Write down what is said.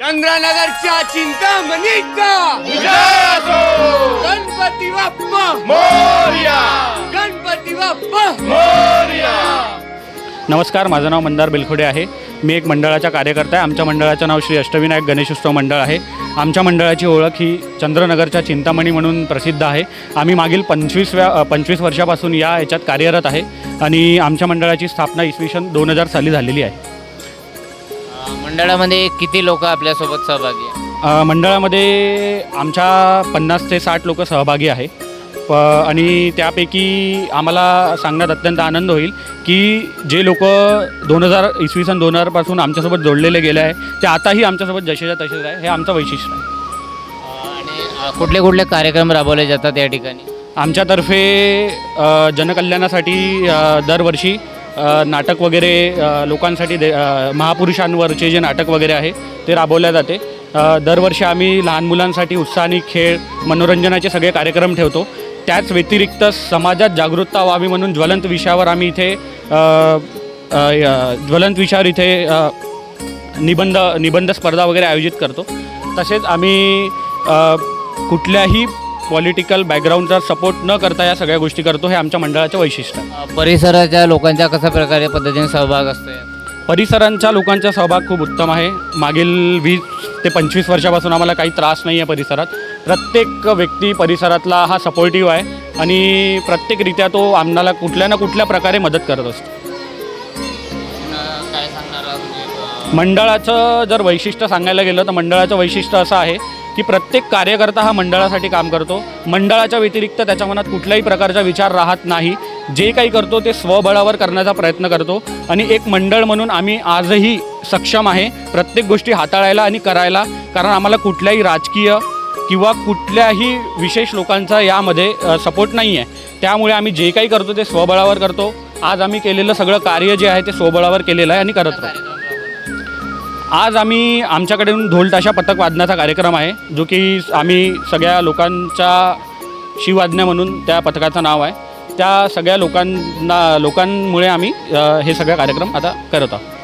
चंद्रनगरच्या चिंतामणीचा. विजय असो गणपती बाप्पा. मोर्या. गणपती बाप्पा. मोर्या. नमस्कार माझं नाव मंदार बेलखोडे आहे. मी एक मंडळाचा कार्यकर्ता आहे. आमच्या मंडळाचं नाव श्री अष्टविनायक गणेशोत्सव मंडळ आहे. आमच्या मंडळाची ओळख ही चंद्रनगरच्या चिंतामणी म्हणून प्रसिद्ध आहे. आम्ही मागील पंचवीसव्या पंचवीस वर्षापासून या याच्यात कार्यरत आहे आणि आमच्या मंडळाची स्थापना इसवी सन दोन हजार साली झालेली आहे. मंडळामध्ये किती लोक आपल्यासोबत सहभागी आहे अ, मंडळामध्ये आमच्या पन्नास ते साठ लोक सहभागी आहे. प आणि त्यापैकी आम्हाला सांगण्यात अत्यंत आनंद होईल की जे लोक दोन हजार इसवी सन दोन हजारपासून आमच्यासोबत जोडलेले गेले आहे ते आताही आमच्यासोबत जसेच्या तसेच आहे हे आमचं वैशिष्ट्य आहे. आणि अ, कुठले कुठले कार्यक्रम राबवले जातात या ठिकाणी? आमच्यातर्फे अ, जनकल्याणासाठी अ, दरवर्षी नाटक वगैरे लोकांसाठी दे महापुरुषांवरचे जे नाटक वगैरे आहे ते राबवल्या जाते. दरवर्षी आम्ही लहान मुलांसाठी उत्साहाने खेळ मनोरंजनाचे सगळे कार्यक्रम ठेवतो. त्याच व्यतिरिक्त समाजात जागरूकता व्हावी म्हणून ज्वलंत विषयावर आम्ही इथे ज्वलंत विषयावर इथे निबंध निबंध स्पर्धा वगैरे आयोजित करतो. तसेच आम्ही कुठल्याही पॉलिटिकल बॅकग्राऊंडचा सपोर्ट न करता या सगळ्या गोष्टी करतो हे आमच्या मंडळाचं वैशिष्ट्य आहे. परिसराच्या लोकांचा कशा प्रकारे पद्धतीने सहभाग असतो यात? परिसरांच्या लोकांचा सहभाग खूप उत्तम आहे. मागील वीस ते पंचवीस वर्षापासून आम्हाला काही त्रास नाही आहे परिसरात. प्रत्येक व्यक्ती परिसरातला हा सपोर्टिव्ह आहे आणि प्रत्येकरित्या तो आम्हाला कुठल्या ना कुठल्या प्रकारे मदत करत असतो. म्हणजे, मंडळाचं जर वैशिष्ट्य सांगायला गेलं तर मंडळाचं वैशिष्ट्य असं आहे की प्रत्येक कार्यकर्ता हा मंडळासाठी काम करतो. मंडळाच्या व्यतिरिक्त त्याच्या मनात कुठल्याही प्रकारचा विचार राहत नाही. जे काही करतो ते स्वबळावर करण्याचा प्रयत्न करतो. आणि एक मंडळ म्हणून आम्ही आजही सक्षम आहे. प्रत्येक गोष्टी हाताळायला आणि करायला. कारण आम्हाला कुठल्याही राजकीय किंवा कुठल्याही विशेष लोकांचा यामध्ये सपोर्ट नाही आहे त्यामुळे आम्ही जे काही करतो ते स्वबळावर करतो. आज आम्ही केलेलं सगळं कार्य जे आहे ते स्वबळावर केलेलं आहे आणि करत राहतो. आज आम्ही आमच्याकडून ढोलताशा पथक वादनाचा कार्यक्रम आहे जो की आम्ही सगळ्या लोकांच्या शिवाज्ञा म्हणून त्या पथकाचं नाव आहे. त्या सगळ्या लोकांना लोकांमुळे आम्ही हे सगळं कार्यक्रम आता करत आहोत.